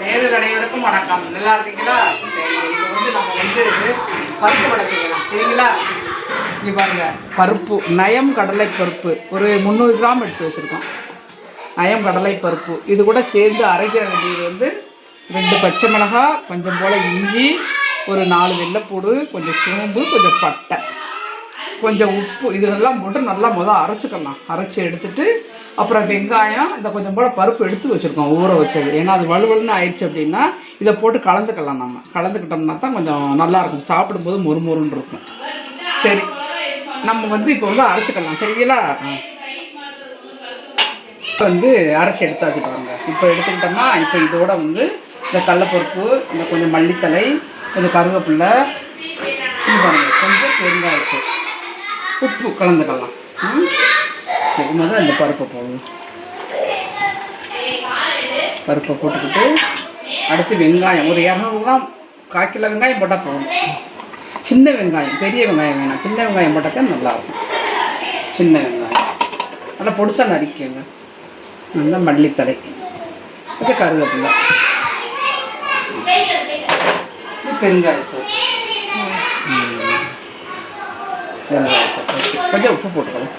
நேரில் அனைவருக்கும் வணக்கம். நல்லா இருக்கீங்களா? சரி இப்போ வந்து நம்ம வந்து பருப்பு வடை செய்யலாம். சரிங்களா? இங்கே பாருங்கள் பருப்பு நயம் கடலை பருப்பு. ஒரு முந்நூறு கிராம் எடுத்து வச்சுருக்கோம். நயம் கடலை பருப்பு. இது கூட சேர்ந்து அரைக்கிற வேண்டியது வந்து ரெண்டு பச்சை மிளகாய் கொஞ்சம் போல் இஞ்சி ஒரு நாலு வெள்ளைப்பூடு கொஞ்சம் சோம்பு கொஞ்சம் பட்டை. கொஞ்சம் உப்பு இதெல்லாம் போட்டு நல்லா முதல் அரைச்சிக்கலாம். அரைச்சி எடுத்துட்டு அப்புறம் வெங்காயம் இந்த கொஞ்சம் போல் பருப்பு எடுத்து வச்சுருக்கோம் ஊற வச்சது. ஏன்னா அது வலுவலுன்னு ஆயிடுச்சு அப்படின்னா இதை போட்டு கலந்துக்கலாம் நம்ம. கலந்துக்கிட்டோம்னா தான் கொஞ்சம் நல்லா இருக்கும். சாப்பிடும்போது முறுமுறுன்னு இருக்கும். சரி. நம்ம வந்து இப்போ வந்து அரைச்சிக்கலாம். சரிங்களா? இப்போ வந்து அரைச்சி எடுத்தாச்சு பாருங்க. இப்போ எடுத்துக்கிட்டோம்னா இப்போ இதோட வந்து இந்த கடலப்பருப்பு இந்த கொஞ்சம் மல்லித்தலை கொஞ்சம் கருவேப்பில்லை கொஞ்சம் பெருங்காயத்து உப்பு கலந்துக்கலாம் ம்? இது மாதிரி அந்த பருப்பை போடணும். பருப்பை போட்டுக்கிட்டு அடுத்து வெங்காயம். ஒரு இரநூறு கிராம் கால் கிலோ வெங்காயம் போட்டால் போதும். சின்ன வெங்காயம் பெரிய வெங்காயம் வேணாம். சின்ன வெங்காயம் போட்டால் நல்லாயிருக்கும். சின்ன வெங்காயம். நல்லா பொடிசாக நறுக்கிங்க நல்லா மல்லித்தலை. இது கருவேப்பிலை. இது பெருங்காயத்தூள். கொஞ்சம் உப்பு போட்டுக்கலாம்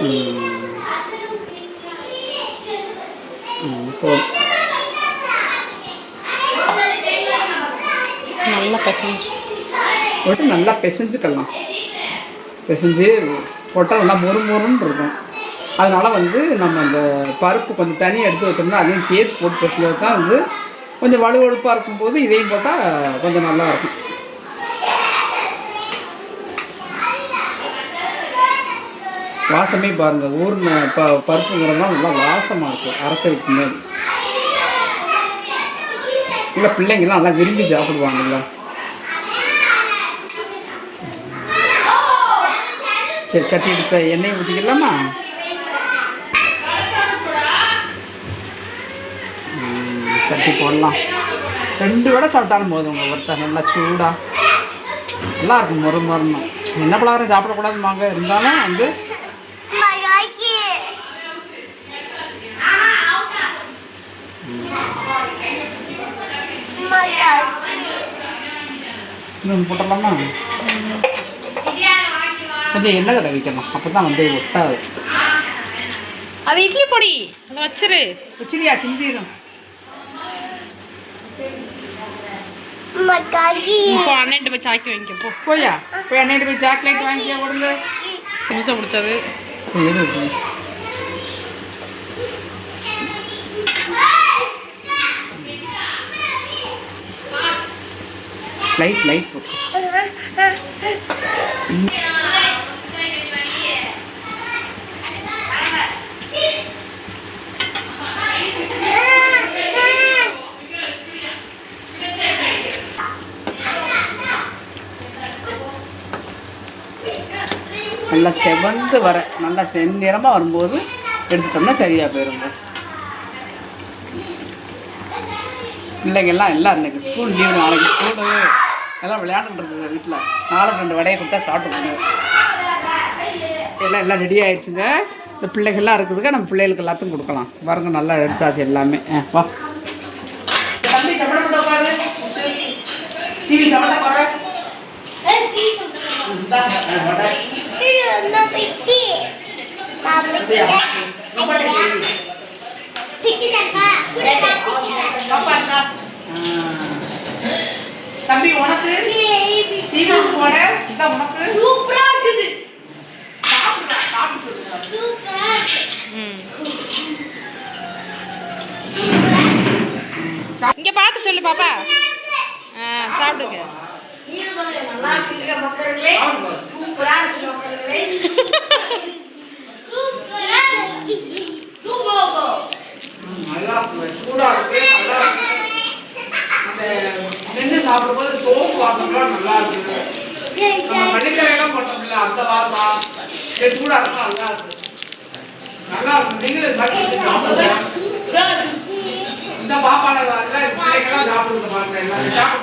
ம். ம், போதும் நல்லா பசங்க போட்டு நல்லா பிசைஞ்சுக்கலாம் பிசைஞ்சு போட்டால் நல்லா மொறு மொறுன்னு இருக்கும் அதனால் வந்து நம்ம அந்த பருப்பு கொஞ்சம் தனியாக எடுத்து வச்சோம்னா அதையும் சேர்த்து போட்டு பிசைஞ்சது தான் வந்து கொஞ்சம் வலுவழுப்பாக இருக்கும்போது இதையும் போட்டால் கொஞ்சம் நல்லா இருக்கும். வாசமே பாருங்கள் ஊர்ன ப பருப்புங்கிறதுலாம் நல்லா வாசமாக இருக்கும் அரைச்சதுக்கு முன்னாடி. இல்லை பிள்ளைங்கெல்லாம் நல்லா விரும்பி சாப்பிடுவாங்கல்ல. சரி சட்டி எடுத்த எண்ணெய் ஊற்றிக்கலாமா ம், சட்டி போடலாம். ரெண்டு வடை சாப்பிட்டாலும் போதும் உங்கள் ஒருத்தர் நல்லா சூடாக நல்லா இருக்கும் மொறு மொறுணும் என்ன பலகாரம் சாப்பிடக்கூடாதுமாங்க இருந்தாலும் வந்து போட்டலாமா கொஞ்சம் எண்ணெய் கடை வைக்கணும். அப்போ தான் வந்து ஒட்டாது. அது இட்லி பொடி. அதை வச்சிரு. உச்சிலியா சிந்திரும். இப்போ போய் சாக்கி வாங்கிக்க போ போயா போய் அன்னைட்டு போய் சாக்லேட் வாங்கியா கொடுங்க நிமிஷம் பிடிச்சது லைட் லைட் போட்டு நல்லா செவந்து வர நல்லா செந்நிறமாக வரும்போது எடுத்துட்டோம்னா சரியாக போயிருங்க பிள்ளைங்கள்லாம் எல்லாம் இன்னைக்கு ஸ்கூல் லீவு நாளைக்கு ஸ்கூலு எல்லாம் விளையாண்டுட்டு வீட்டில் நாளைக்கு ரெண்டு வடையை கொடுத்தா சாப்பிட்டுக்கோங்க எல்லாம் எல்லாம் ரெடி ஆயிடுச்சுங்க. இந்த பிள்ளைகள்லாம் இருக்குதுங்க நம்ம பிள்ளைகளுக்கு எல்லாத்துக்கும் கொடுக்கலாம். பாருங்க நல்லா எடுத்தாச்சு எல்லாமே. ஆ வா. டிவி சமத்த பாரு தம்பி உனக்கு? டிவி போட இந்த உனக்கு. சாப்பிடுடா சாப்பிட்டு இங்க பார்த்து சொல்லு பாப்பா. சாப்பிடுங்க. நல்லா இருக்கு. சூடா இருக்கு நல்லா இருக்கு. அந்த மென்று சாப்பிடும்போது சோப்பு வாசம்லாம் நல்லா இருக்கு நம்ம மல்லிக்கரையெல்லாம் போட்டோம்ல அந்த வாசம். இது சூடா இருக்கும் நல்லா இருக்கு. நல்லா இருக்கு. நீங்களும் சாப்பிடுங்க. இந்த பாப்பால வரல பிள்ளைங்கெல்லாம் சாப்பிடுங்க பாருங்க எல்லாரும்.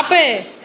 பாய் பாப்பு